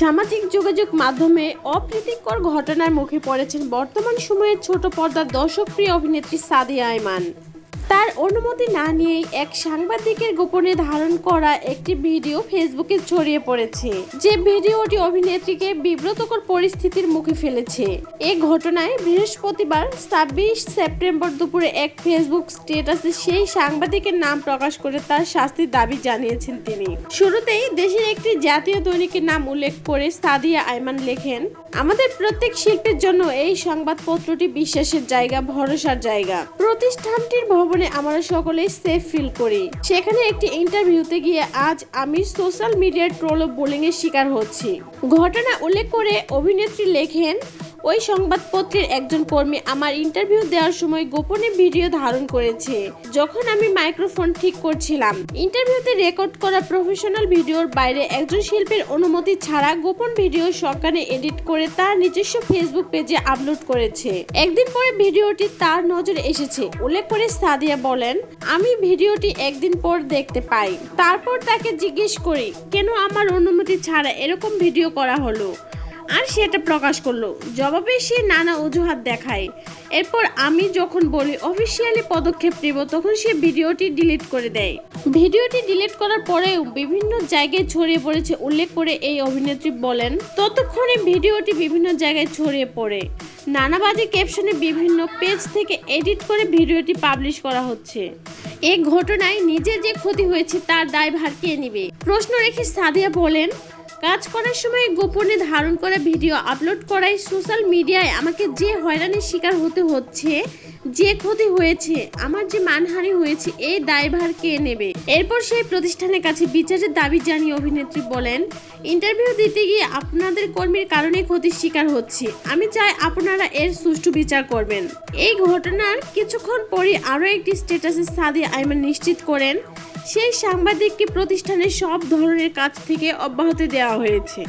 সামাজিক যোগাযোগ মাধ্যমে অপ্রীতিকর ঘটনার মুখে পড়েছেন বর্তমান সময়ের ছোট পর্দার দর্শকপ্রিয় অভিনেত্রী সাদিয়া আয়মান। তার অনুমতি না নিয়েই এক সাংবাদিকের গোপনে ধারণ করা একটি ভিডিও ফেসবুকে ছড়িয়ে পড়েছে। যে ভিডিওটি অভিনেত্রীকে বিব্রতকর পরিস্থিতির মুখে ফেলেছে। এই ঘটনায় বৃহস্পতিবার ছাব্বিশ সেপ্টেম্বর দুপুরে এক ফেসবুক স্টেটাসে সেই সাংবাদিকের নাম প্রকাশ করে তার শাস্তির দাবি জানিয়েছেন তিনি। শুরুতেই দেশের একটি জাতীয় দৈনিকের নাম উল্লেখ করে সাদিয়া আয়মান লেখেন, আমাদের প্রত্যেক শিল্পের জন্য এই সংবাদপত্রটি বিশ্বাসের জায়গা, ভরসার জায়গা। প্রতিষ্ঠানটির ভবনে আমরা সকলেই সেফ ফিল করি। সেখানে একটি ইন্টারভিউতে গিয়ে আজ আমি সোশ্যাল মিডিয়ার ট্রোল ও বোলিং এর শিকার হচ্ছি। ঘটনা উল্লেখ করে অভিনেত্রী লেখেন ওই সংবাদপত্রের একজন কর্মী আমার ইন্টারভিউ দেওয়ার সময় গোপনে ভিডিও ধারণ করেছে, যখন আমি মাইক্রোফোন ঠিক করছিলাম। ইন্টারভিউতে রেকর্ড করা প্রফেশনাল ভিডিওর বাইরে একজন শিল্পীর অনুমতি ছাড়া গোপন ভিডিও সকালে এডিট করে তার নিজস্ব ফেসবুক পেজে আপলোড করেছে। একদিন পরে ভিডিওটি তার নজরে এসেছে, উল্লেখ করে সাদিয়া বলেন, আমি ভিডিওটি একদিন পর দেখতে পাই। তারপর তাকে জিজ্ঞেস করি, কেন আমার অনুমতি ছাড়া এরকম ভিডিও করা হলো? আর সেটা প্রকাশ করল। জবাবে সে নানা অজুহাত দেখায়। এরপর আমি যখন বলি অফিসিয়ালি পদক্ষেপ নেব, তখন সে ভিডিওটি ডিলিট করে দেয়। ভিডিওটি ডিলিট করার পরেও বিভিন্ন জায়গায় ছড়িয়ে পড়েছে উল্লেখ করে এই অভিনেত্রী বলেন, ততক্ষণে ভিডিওটি বিভিন্ন জায়গায় ছড়িয়ে পড়ে। নানাবাদী ক্যাপশনে বিভিন্ন পেজ থেকে এডিট করে ভিডিওটি পাবলিশ করা হচ্ছে। এই ঘটনায় নিজের যে ক্ষতি হয়েছে তার দায়ভার কে নেবে? প্রশ্ন রেখে সাদিয়া বলেন কাজ করার সময় গোপনে ধারণ করা ভিডিও আপলোড করায় সোশ্যাল মিডিয়ায় আমাকে যে হয়রানির শিকার হতে হচ্ছে, যে ক্ষতি হয়েছে, আমার যে মানহানি হয়েছে এই দায়ভার কে নেবে? এরপর সেই প্রতিষ্ঠানের কাছে বিচারের দাবি জানিয়ে অভিনেত্রী বলেন, ইন্টারভিউ দিতে গিয়ে আপনাদের কর্মীর কারণে ক্ষতির শিকার হচ্ছে। আমি চাই আপনারা এর সুষ্ঠু বিচার করবেন। এই ঘটনার কিছুক্ষণ পরই আরও একটি স্ট্যাটাসে সাদি আইমান নিশ্চিত করেন সেই সাংবাদিককে প্রতিষ্ঠানের সব ধরনের কাজ থেকে অব্যাহতি দেওয়া হয়েছে।